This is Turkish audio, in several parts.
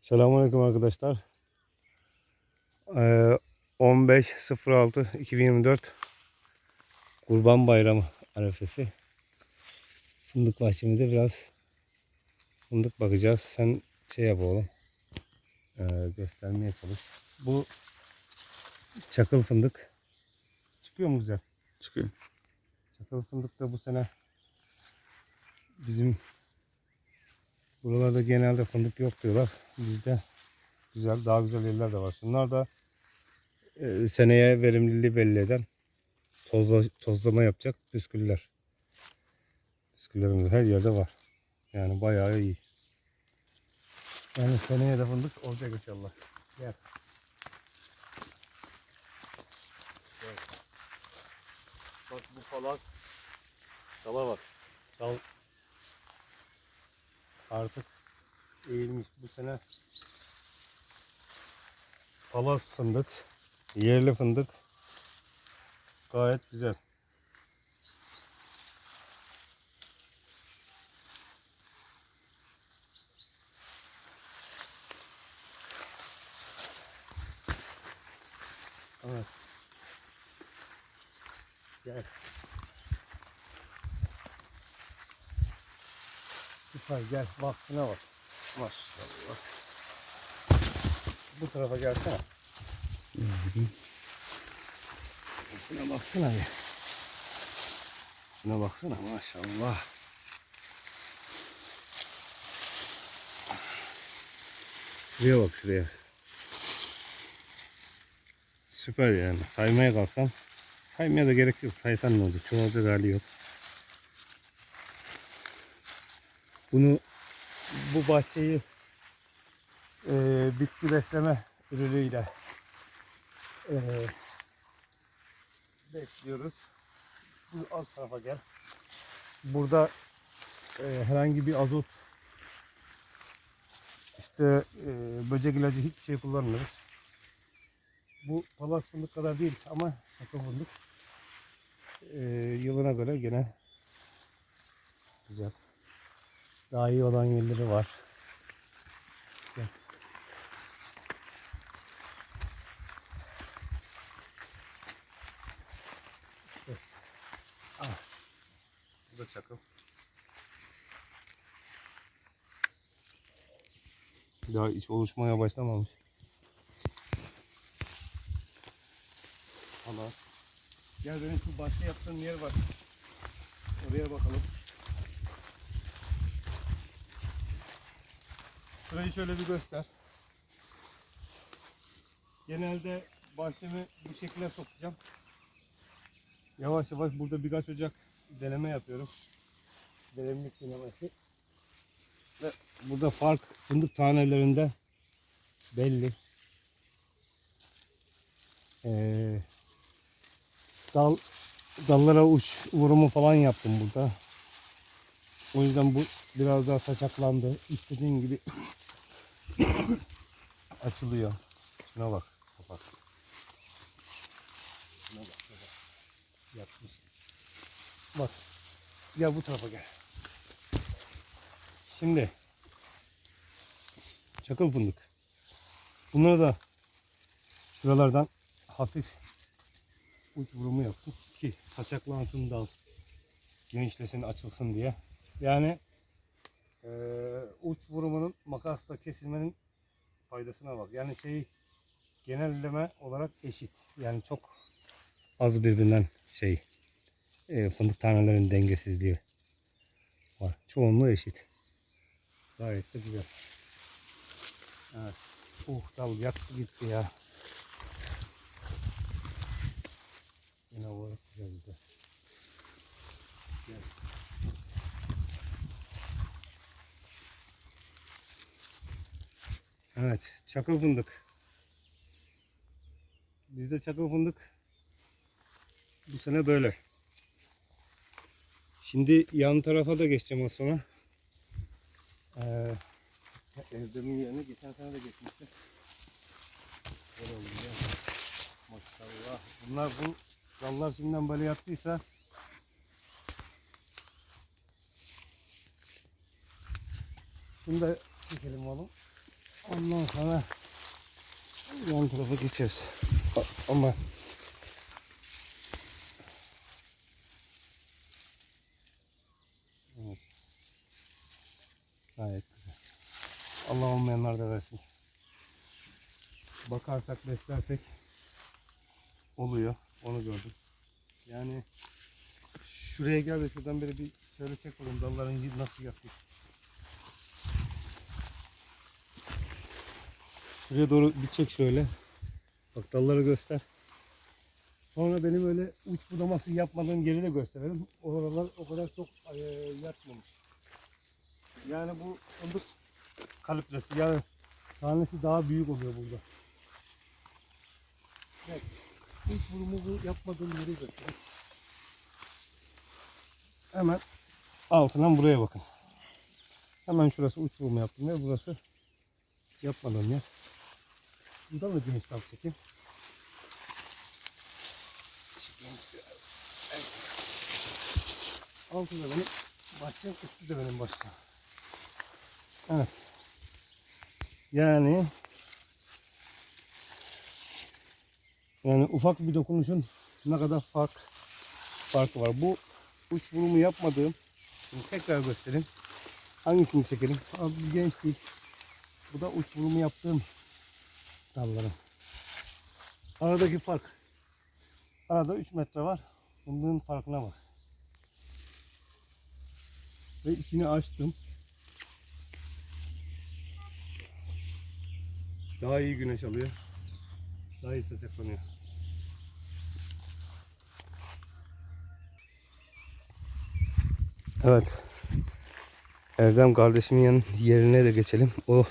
Selamünaleyküm arkadaşlar. Ee, 15.06.2024 Kurban Bayramı arefesi. Fındık bahçemizde biraz fındık bakacağız. Sen şey yap oğlum. Ee, göstermeye çalış. Bu çakıl fındık. Çıkıyor mu güzel? Çıkıyor. Çakıl fındık da bu sene bizim buralarda genelde fındık yok diyorlar. Bizde güzel, daha güzel yerler de var. Şunlar da e, seneye verimliliği belli eden tozla, tozlama yapacak püsküller. Püsküllerimiz her yerde var. Yani bayağı iyi. Yani seneye de fındık olacak inşallah. Gel. Bak bu falan dala bak. Dal artık eğilmiş. Bu sene palas fındık, yerli fındık gayet güzel. Evet. Gel. Süper gel şuna bak. Maşallah. Bu tarafa gelsene. Şuna baksana bir. Şuna baksana maşallah. Şuraya bak şuraya. Süper yani. Saymaya kalksam saymaya da gerek yok. Saysan ne olacak? Çoğalacak hali yok. Bunu bu bahçeyi e, bitki besleme ürünüyle e, besliyoruz. Bu alt tarafa gel. Burada e, herhangi bir azot işte e, böcek ilacı hiçbir şey kullanmıyoruz. Bu palas fındık kadar değil ama şaka fındık. E, yılına göre gene güzel. Daha iyi olan yerleri var. Bu da çakıl. Daha hiç oluşmaya başlamamış. Allah. Gel benim şu bahçe yaptığım yer var. Oraya bakalım. Şurayı şöyle bir göster. Genelde bahçemi bu şekilde sokacağım. Yavaş yavaş burada birkaç ocak deneme yapıyorum. Verimlilik denemesi. Ve burada fark fındık tanelerinde belli. Ee, dal dallara uç vurumu falan yaptım burada. O yüzden bu biraz daha saçaklandı. İstediğin gibi açılıyor. Şuna bak. Kapat. Şuna bak. Bak. Yatmış. Bak. Gel bu tarafa gel. Şimdi çakıl fındık. Bunları da şuralardan hafif uç vurumu yaptım ki saçaklansın dal genişlesin açılsın diye. Yani eee, uç vurumunun makasla kesilmenin faydasına bak. Yani şey genelleme olarak eşit. Yani çok az birbirinden şey eee, fındık tanelerinin dengesizliği var. Çoğunluğu eşit. Gayet de güzel. Evet. Uh dal yaktı gitti ya. Yine olarak güzel. Gel. Evet, çakıl fındık. Bizde çakıl fındık bu sene böyle. Şimdi yan tarafa da geçeceğim az sonra. Ee, evdemin yerine geçen sene de geçmişti. Böyle oldu. Maşallah. Bunlar bu dallar şimdiden böyle yattıysa Şunu da çekelim oğlum. Ondan sonra yan tarafa geçeriz. A- Ama Evet. Gayet güzel. Allah olmayanlar da versin. Bakarsak, beslersek oluyor. Onu gördüm. Yani şuraya gel de şuradan beri bir şöyle çek oğlum dalların nasıl yapıyor. Şuraya doğru bir çek şöyle. Bak dalları göster. Sonra benim öyle uç budaması yapmadığım yeri de gösterelim. Oralar o kadar çok e, yatmamış. Yani bu fındık kalibresi yani tanesi daha büyük oluyor burada. Evet. Uç vurumuzu yapmadığım yeri göstereyim. Hemen altından buraya bakın. Hemen şurası uç vurumu yaptım ve burası yapmadığım yer. Buradan da geniş dal çekeyim. Altı da benim bahçem, üstü de benim bahçem. Evet. Yani yani ufak bir dokunuşun ne kadar fark farkı var. Bu uç vurumu yapmadığım şimdi tekrar göstereyim. Hangisini çekelim? Abi bu genç değil. Bu da uç vurumu yaptığım dalların. Aradaki fark. Arada 3 metre var. Fındığın farkına bak. Ve içini açtım. Daha iyi güneş alıyor. Daha iyi sıcaklanıyor. Evet. Erdem kardeşimin yerine de geçelim. O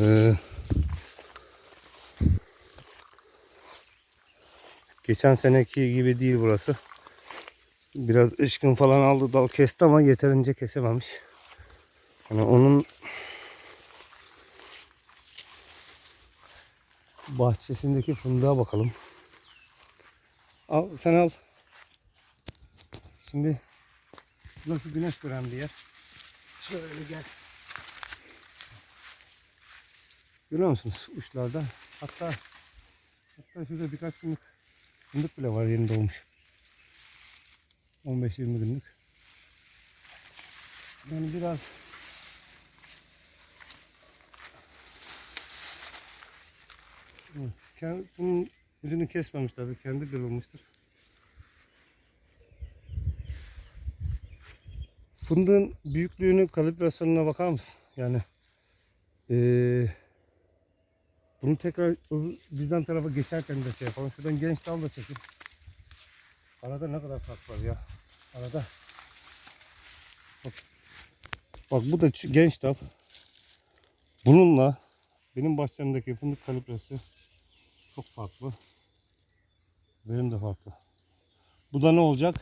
ee, geçen seneki gibi değil burası. Biraz ışkın falan aldı dal kesti ama yeterince kesememiş. Yani onun bahçesindeki fındığa bakalım. Al sen al. Şimdi burası güneş gören bir yer. Şöyle gel. Görüyor musunuz uçlarda? Hatta hatta şurada birkaç günlük fındık bile var yeni doğmuş. 15-20 günlük. Yani biraz kendi, bunun ucunu kesmemiş tabii. Kendi kırılmıştır. Fındığın büyüklüğünü, kalibrasyonuna bakar mısın? Yani eee bunu tekrar bizden tarafa geçerken de şey yapalım. Şuradan genç dal da çekeyim. Arada ne kadar fark var ya. Arada. Bak, bak bu da genç dal. Bununla benim bahçemdeki fındık kalibresi çok farklı. Benim de farklı. Bu da ne olacak?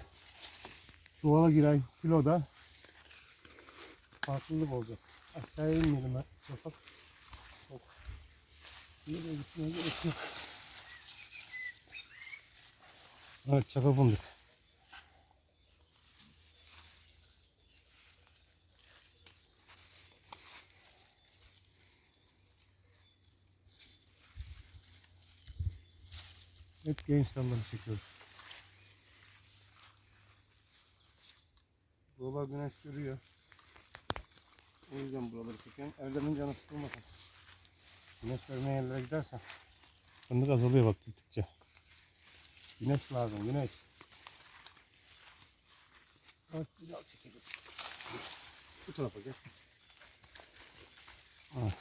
Çuvala giren kiloda farklılık olacak. Aşağıya inmeyelim ben. Yapak. Çok. Nereye gitmeye gerek yok. Evet çaka fındık. Hep genç dalları çekiyoruz. Buralar güneş görüyor. O yüzden buraları çekiyorum. Erdem'in canı sıkılmasın. Güneş vermeyen yerlere gidersen fındık azalıyor bak gittikçe. Güneş lazım, güneş. Bak bir dal çekelim. Bu tarafa gel. Evet.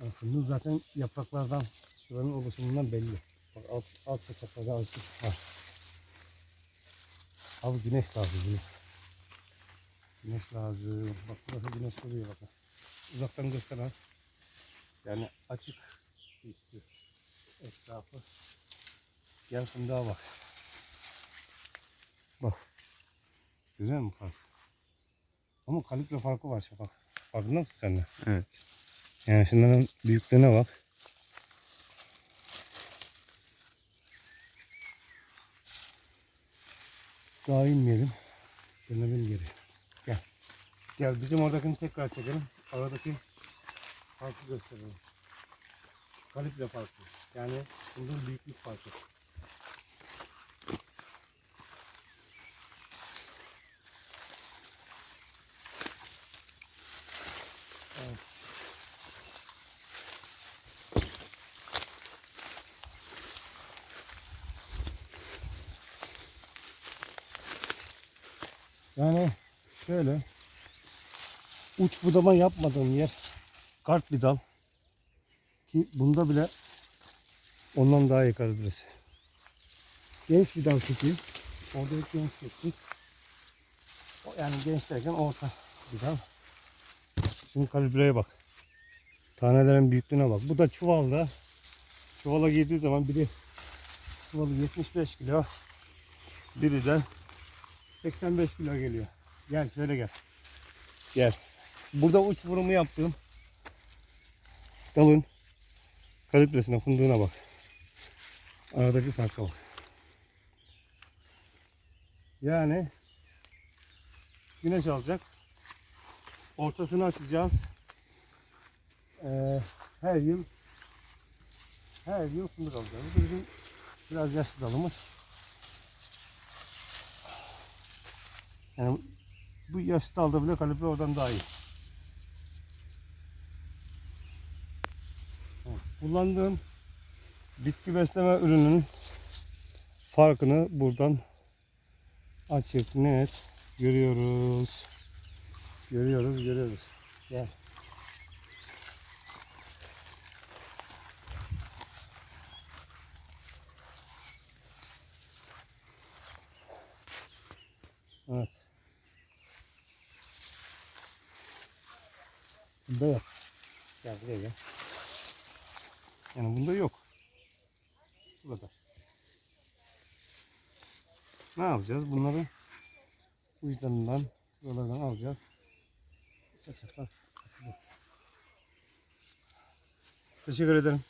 Yani Fındık zaten yapraklardan, şuranın oluşumundan belli. Bak alt, alt saçaklarda az küçük var. Abi güneş lazım güneş. Güneş lazım. Bak burası güneş oluyor bakın. Uzaktan göster az. Yani açık istiyor. Etrafı. Gel fındığa bak. Bak. Görüyor musun fark? Ama kalibre farkı var Şafak. Farkında mısın sen de? Evet. Yani şunların büyüklüğüne bak. Daha inmeyelim. Dönelim geri. Gel. Gel bizim oradakini tekrar çekelim. Aradaki farkı gösterelim. Kalibre farkı. Yani bunun büyüklük farkı. Yani şöyle uç budama yapmadığım yer kart bir dal ki bunda bile ondan daha iyi kalibresi. Genç bir dal çekeyim. Orada bir genç çektik. Yani genç derken orta bir dal. Şimdi kalibreye bak. Tanelerin büyüklüğüne bak. Bu da çuvalda. Çuvala girdiği zaman biri çuvalı 75 kilo. Biri de 85 kilo geliyor. Gel şöyle gel. Gel. Burada uç vurumu yaptığım dalın kalibresine fındığına bak. Aradaki farka bak. Yani güneş alacak. Ortasını açacağız. Ee, her yıl her yıl fındık alacağız. Bu bizim biraz yaşlı dalımız. Yani bu yaşlı dalda bile kalibre oradan daha iyi. Kullandığım bitki besleme ürününün farkını buradan açık net görüyoruz. Görüyoruz, görüyoruz. Gel. Evet. Bunda yok. Gel buraya gel. Yani bunda yok. Bu kadar. Ne yapacağız? Bunları uçlarından, buralardan alacağız. Saçaklar. Teşekkür ederim.